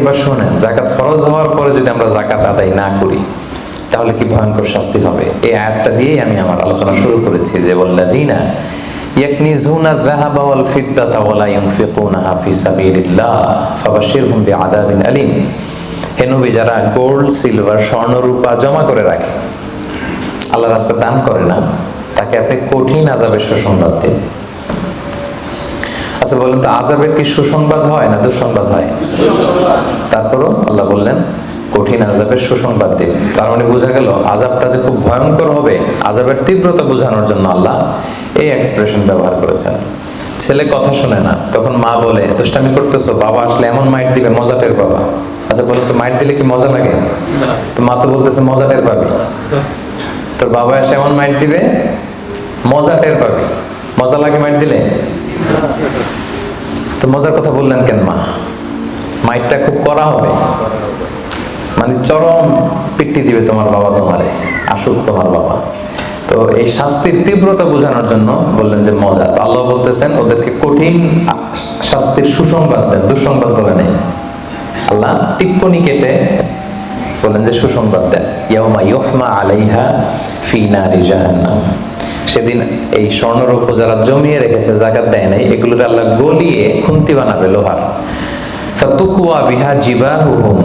এবার শোনেন জাকাত ফরজ হওয়ার পরে যদি আমরা জাকাত আদায় না করি, তাহলে কি ভয়ঙ্কর শাস্তি হবে? এই আয়াতটা দিয়েই আমি আমার আলোচনা শুরু করেছি যে বল্লাদিনা ইয়াকনিজুনা যাহাবা ওয়াল ওয়ালা ইউনফিকুনাহা ফি সাবিলিল্লাহ আলীম। হে নবী, যারা গোল্ড সিলভার স্বর্ণ রূপা জমা করে রাখে, আল্লাহ রাস্তা দান করে না, তাকে আপনি কঠিন আজাবের সুসংবাদ দিন। আচ্ছা বলেন তো আজাবের কি সুসংবাদ হয় না দুঃসংবাদ হয়? তারপরও আল্লাহ বললেন, কঠিন আজাবের সুসংবাদ দিন। তার মানে বোঝা গেল আজাবটা যে খুব ভয়ঙ্কর হবে আজাবের তীব্রতা বোঝানোর জন্য আল্লাহ এই এক্সপ্রেশন ব্যবহার করেছেন। ছেলে কথা শুনে না, তখন মা বলে, দুষ্টামি করতেছো, বাবা আসলে এমন মাইট দিবে মজাটের বাবা আচ্ছা বলো তো, মাইট দিলে কি মজা লাগে? তো মা তো বলতেছে মজাটের পাবি। তোর বাবা এসে এমন মাইট দিবে, মজা টের পাবি। মজা লাগে মাইট দিলে? তো মজার কথা বললেন কেন মা? মাইটটা খুব করা হবে। মানে চরম পিট্টি দিবে তোমার বাবা তোমারে, আসুক তোমার বাবা। তো এই শাস্তির তীব্রতা বোঝানোর জন্য বললেন যে মজা। তো আল্লাহ বলতেছেন, ওদেরকে কঠিন শাস্তির সুসংবাদ দেন, দুঃসংবাদ বলে নেই। আল্লাহ টিপ্পনি কেটে বলেন যে সুসংবাদ দেন। ইয়াউমা ইউহমা আলাইহা ফি নারি জাহান্নাম। সেদিন এই স্বর্ণরূপ যারা জমিয়ে রেখেছে জাকাত দেয় নাই এগুলোর আল্লাহ গলিয়ে খুন্তি বানাবে লোহার। ফাতুকুয়া বিহা জিবাহুহুম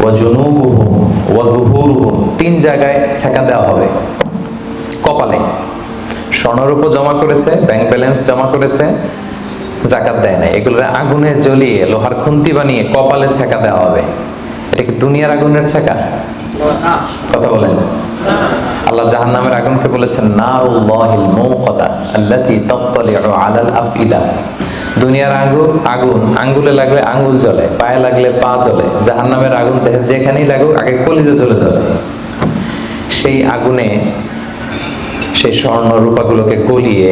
ওয়া জুনুবুহুম ওয়া যুহুরুহুম। তিন জায়গায় ছেঁকা দেওয়া হবে। কপালে স্বর্ণরূপ জমা করেছে ব্যাংক ব্যালেন্স জমা করেছে জাকাত দেয় না এগুলোর আগুনে জ্বলিয়ে লোহার খুন্তি বানিয়ে কপালে ছেঁকা দেওয়া হবে। এটা কি দুনিয়ার আগুনের ছেঁকা? কথা বলেন। আল্লাহ জাহান্নামের আগুনকে বলেছেন, নারুল্লাহিল মৌকদা আল্লাতী তাত্তালিউ আলাল আফইদা। দুনিয়ার আগুন আগুন, আঙ্গুলে লাগলে আঙ্গুল জ্বলে, পায়ে লাগলে পা জ্বলে, জাহান্নামের আগুন দেখে যেখানেই লাগুক, আগে কলিজে চলে যাবে। সেই আগুনে সেই স্বর্ণ রূপাগুলোকে গলিয়ে,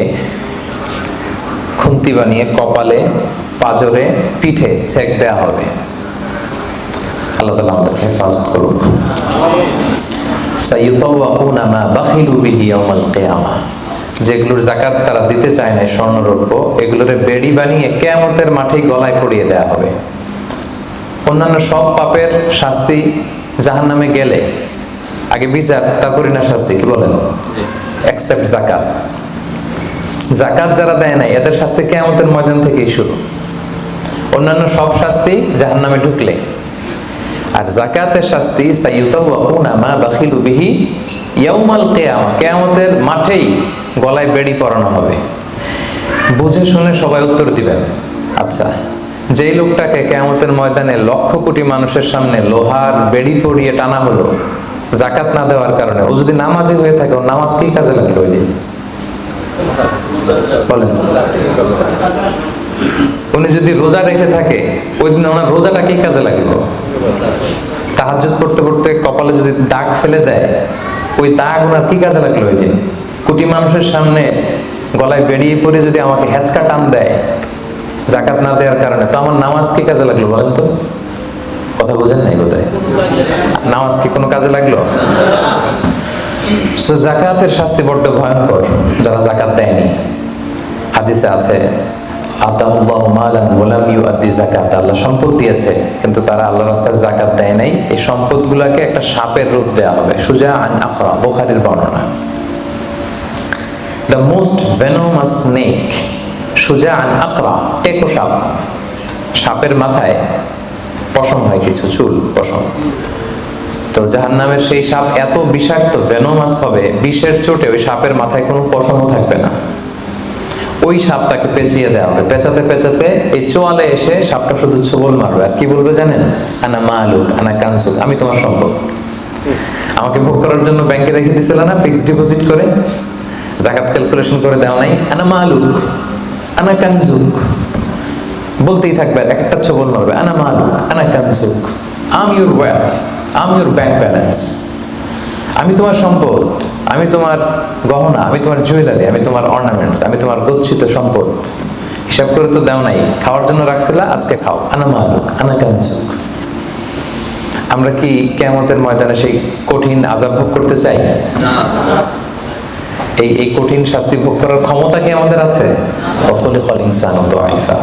খুন্তি বানিয়ে কপালে, পাজরে, পিঠে ছেক দেওয়া হবে। আল্লাহ তালা আমাদেরকে হেফাজত করুক। যেগুলোর জাকাত তারা দিতে চায় না স্বর্ণরৌপ্য এগুলোরে বেড়ি বানিয়ে কেয়ামতের মাঠে গলায় পড়িয়ে দেওয়া হবে। অন্যান্য সব পাপের শাস্তি জাহান নামে গেলে আগে বিচার তারপরে না শাস্তি কি বলেন? অ্যাকসেপ্ট জাকাত জাকাত যারা দেয় নাই এদের শাস্তি কেয়ামতের ময়দান থেকেই শুরু। অন্যান্য সব শাস্তি জাহান নামে ঢুকলে। আর জাকাতের শাস্তি বাখিলু বিহি ইয়াউমাল কিয়ামা, কিয়ামতের মাঠেই গলায় বেড়ি পরানো হবে। বুঝে শুনে সবাই উত্তর দিবেন। আচ্ছা যেই লোকটাকে কেয়ামতের ময়দানে লক্ষ কোটি মানুষের সামনে লোহার বেড়ি পরিয়ে টানা হলো জাকাত না দেওয়ার কারণে, ও যদি নামাজি হয়ে থাকে ও নামাজ কি কাজে লাগল ওই দিন? বলেন। উনি যদি রোজা রেখে থাকে, ওই দিন ওনার রোজাটা কি কাজে লাগল? তাহাজুদ পড়তে পড়তে কপালে যদি দাগ ফেলে দেয়, ওই দাগ ওনার কি কাজে লাগল ওই দিন? কোটি মানুষের সামনে গলায় বেরিয়ে পড়ে যদি আমাকে হেঁচকা টান দেয় জাকাত না দেওয়ার কারণে, তো আমার নামাজ কি কাজে লাগল বলেন তো? কথা বোঝেন নাই বোধহয়? নামাজ কি কোনো কাজে লাগল? সো জাকাতের শাস্তি বড্ড ভয়ঙ্কর, যারা জাকাত দেয়নি। হাদিসে আছে আতাহুল্লাহ মালান ওয়ালাম ইউআদ্দি যাকাত। আল্লাহ সম্পদ দিয়েছে, কিন্তু তারা আল্লাহর রাস্তায় যাকাত দেয় নাই। এই সম্পদগুলোকে একটা সাপের রূপ দেওয়া হবে। সুজা আন আখরা, বুখারীর বর্ণনা। দ্য মোস্ট ভেনোমাস স্নেক সুজা আন আকরা টেকো সাপ। সাপের মাথায় পশম হয় কিছু, চুল, পশম। তো জাহান্নামের সেই সাপ এত বিষাক্ত ভেনোমাস হবে, বিষের চোটে ওই সাপের মাথায় কোনো পশমও থাকবে না। ওই সাপটাকে পেঁচিয়ে দেওয়া হবে। পেঁচাতে পেঁচাতে এই চোয়ালে এসে সাপটা শুধু ছোবল মারবে। আর কি বলবে জানেন? আনা মালুক, আনা কানসুক, আমি তোমার সম্পদ। আমাকে ভোগ করার জন্য ব্যাংকে রেখে দিছিল না? ফিক্সড ডিপোজিট করে। জাকাত ক্যালকুলেশন করে দেওয়া নাই। আনা মালুক, আনা কানসুক। বলতেই থাকবে এক একটা ছোবল মারবে। আনা মালুক, আনা কানসুক। Am your wealth am your bank balance আমি তোমার সম্পদ আমি তোমার গহনা আমি তোমার জুয়েলারি আমি তোমার অর্নামেন্টস আমি তোমার গচ্ছিত সম্পদ। হিসাব করে তো দাও নাই খাওয়ার জন্য রাখছিলা আজকে খাও। আনা মালুক আনা কাঞ্চুক। আমরা কি কেমতের ময়দানে সেই কঠিন আজাব ভোগ করতে চাই? এই এই কঠিন শাস্তি ভোগ করার ক্ষমতা কি আমাদের আছে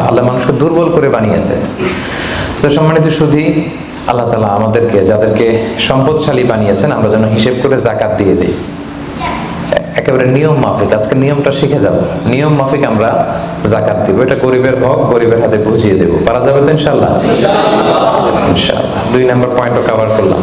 আল্লাহ মানুষকে দুর্বল করে বানিয়েছে। সম্মানিত শুধু আল্লাহ তালা আমাদেরকে যাদেরকে সম্পদশালী বানিয়েছেন, আমরা যেন হিসেব করে জাকাত দিয়ে দিই। একেবারে নিয়ম মাফিক, আজকে নিয়মটা শিখে যাব। নিয়ম মাফিক আমরা জাকাত দিব। এটা গরিবের হক, গরিবের হাতে বুঝিয়ে দেবো। পারা যাবে তো ইনশাল্লাহ ইনশাল্লাহ দুই নম্বর পয়েন্টও কভার করলাম।